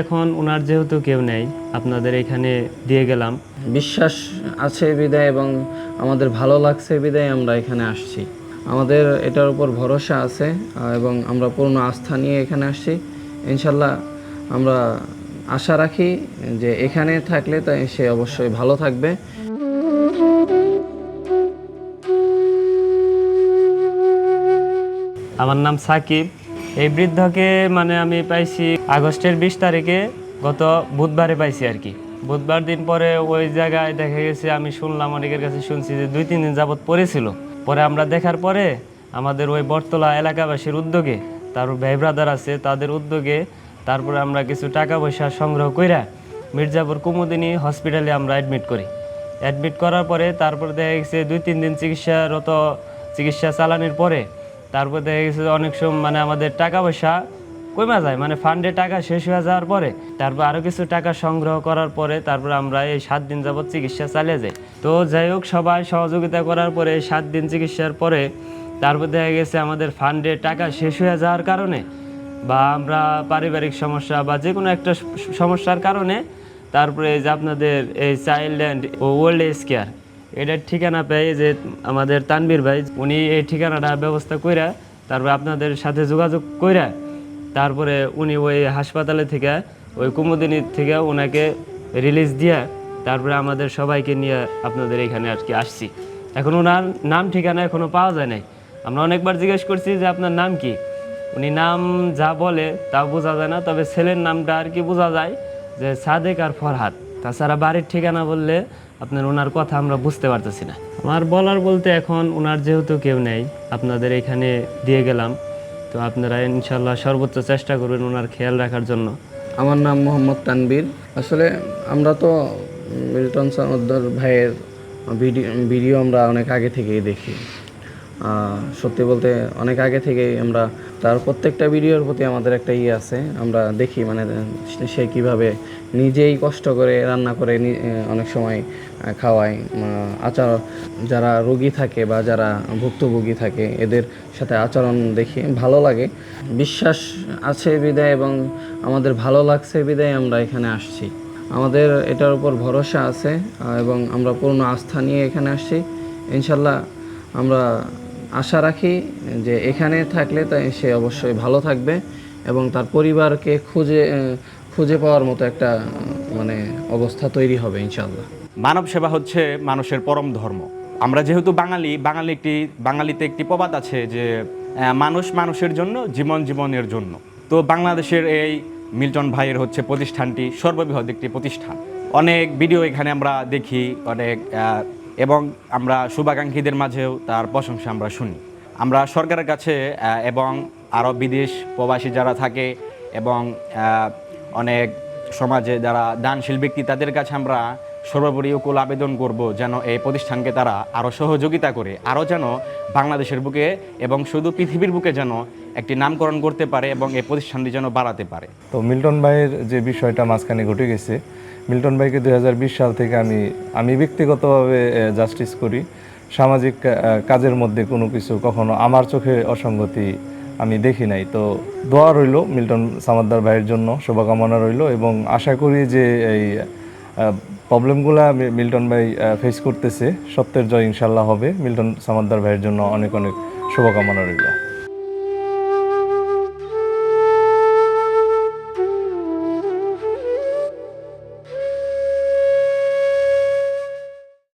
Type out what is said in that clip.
এখন ওনার যেহেতু কেউ নেই আপনাদের এখানে দিয়ে গেলাম। বিশ্বাস আছে বিদায় এবং আমাদের ভালো লাগছে বিদায় আমরা এখানে আসছি। আমাদের এটার উপর ভরসা আছে এবং আমরা পূর্ণ আস্থা নিয়ে এখানে আসছি। ইনশাল্লাহ আমরা আশা রাখি যে এখানে থাকলে তাই সে অবশ্যই ভালো থাকবে। আমার নাম সাকিব। এই বৃদ্ধকে মানে আমি পাইছি আগস্টের বিশ তারিখে, গত বুধবারে পাইছি আর কি। বুধবার দিন পরে ওই জায়গায় দেখা গেছে, আমি শুনলাম, অনেকের কাছে শুনছি যে দুই তিন দিন যাবৎ পড়েছিল। পরে আমরা দেখার পরে আমাদের ওই বটতলা এলাকাবাসীর উদ্যোগে, তার ভাই ব্রাদার আছে, তাদের উদ্যোগে তারপরে আমরা কিছু টাকা পয়সা সংগ্রহ কইরা মির্জাপুর কুমুদিনী হসপিটালে আমরা অ্যাডমিট করি। অ্যাডমিট করার পরে তারপর দেখা গেছে, দুই তিন দিন চিকিৎসারত চিকিৎসা চালানোর পরে তারপর দেখা গেছে অনেক সময় মানে আমাদের টাকা পয়সা কমা যায় মানে ফান্ডে টাকা শেষ হয়ে যাওয়ার পরে, তারপর আরও কিছু টাকা সংগ্রহ করার পরে, তারপর আমরা এই সাত দিন যাবৎ চিকিৎসা চালিয়ে যাই। তো যাই হোক, সবাই সহযোগিতা করার পরে সাত দিন চিকিৎসার পরে, তারপর দেখা গেছে আমাদের ফান্ডে টাকা শেষ হয়ে যাওয়ার কারণে বা আমরা পারিবারিক সমস্যা বা যে কোনো একটা সমস্যার কারণে, তারপরে এই যে আপনাদের এই child and old age care এটার ঠিকানা পেয়ে যে আমাদের তানবীর ভাই, উনি এই ঠিকানাটা ব্যবস্থা কইরা তারপরে আপনাদের সাথে যোগাযোগ কইরা তারপরে উনি ওই হাসপাতালে থেকে, ওই কুমুদিনী থেকে ওনাকে রিলিজ দিয়া তারপরে আমাদের সবাইকে নিয়ে আপনাদের এখানে আর কি আসছি। এখন ওনার নাম ঠিকানা এখনও পাওয়া যায় নাই। আমরা অনেকবার জিজ্ঞেস করছি যে আপনার নাম কি? উনি নাম যা বলে তা বোঝা যায় না, তবে ছেলের নামটা আর কি বোঝা যায় যে সাদেক আর ফরহাদ। তাছাড়া বাড়ির ঠিকানা বললে আপনার ওনার কথা আমরা বুঝতে পারতেছি না। আমার বলার বলতে এখন ওনার যেহেতু কেউ নেই, আপনাদের এখানে দিয়ে গেলাম। তো আপনারা ইনশাল্লাহ সর্বোচ্চ চেষ্টা করবেন ওনার খেয়াল রাখার জন্য। আমার নাম মোহাম্মদ তানবীর আসলে আমরা তো মিল্টন সনোদ্দর ভাইয়ের ভিডিও ভিডিও আমরা অনেক আগে থেকেই দেখি। সত্যি বলতে অনেক আগে থেকেই আমরা তার প্রত্যেকটা ভিডিওর প্রতি আমাদের একটা ইয়ে আছে, আমরা দেখি মানে সে- কীভাবে নিজেই কষ্ট করে রান্না করে অনেক সময় খাওয়ায়। আচার, যারা রোগী থাকে বা যারা ভুক্তভোগী থাকে, এদের সাথে আচরণ দেখি ভালো লাগে। বিশ্বাস আছে বিদায় এবং আমাদের ভালো লাগছে বিদায় আমরা এখানে আসছি। আমাদের এটার উপর ভরসা আছে এবং আমরা পূর্ণ আস্থা নিয়ে এখানে আসছি। ইনশাল্লাহ আমরা আশা রাখি যে এখানে থাকলে তাই সে অবশ্যই ভালো থাকবে এবং তার পরিবারকে খুঁজে খুঁজে পাওয়ার মতো একটা মানে অবস্থা তৈরি হবে ইনশাল্লাহ মানব সেবা হচ্ছে মানুষের পরম ধর্ম। আমরা যেহেতু বাঙালি বাঙালি একটি, বাঙালিতে একটি প্রবাদ আছে যে মানুষ মানুষের জন্য, জীবন জীবনের জন্য। তো বাংলাদেশের এই মিল্টন ভাইয়ের হচ্ছে প্রতিষ্ঠানটি সর্ববৃহৎ একটি প্রতিষ্ঠান। অনেক ভিডিও এখানে আমরা দেখি, অনেক এবং আমরা শুভাকাঙ্ক্ষীদের মাঝেও তার প্রশংসা আমরা শুনি। আমরা সরকারের কাছে এবং আরও বিদেশ প্রবাসী যারা থাকে এবং অনেক সমাজে যারা দানশীল ব্যক্তি, তাদের কাছে আমরা সর্বোপরি উকুল আবেদন করব যেন এই প্রতিষ্ঠানকে তারা আরও সহযোগিতা করে আরও যেন বাংলাদেশের বুকে এবং শুধু পৃথিবীর বুকে যেন একটি নামকরণ করতে পারে এবং এই প্রতিষ্ঠানটি যেন বাড়াতে পারে। তো মিল্টন ভাইয়ের যে বিষয়টা মাঝখানে ঘটে গেছে, মিল্টন ভাইকে দু হাজার বিশ সাল থেকে আমি আমি ব্যক্তিগতভাবে জাস্টিস করি। সামাজিক কাজের মধ্যে কোনো কিছু কখনো আমার চোখে অসঙ্গতি আমি দেখি নাই। তো দোয়া রইল মিল্টন সামাদ্দার ভাইয়ের জন্য, শুভকামনা রইল এবং আশা করি যে এই প্রবলেমগুলো মিল্টন ভাই ফেস করতেছে। সত্যের জয় ইনশাল্লাহ হবে। মিল্টন সামাদ্দার ভাইয়ের জন্য অনেক অনেক শুভকামনা রইল।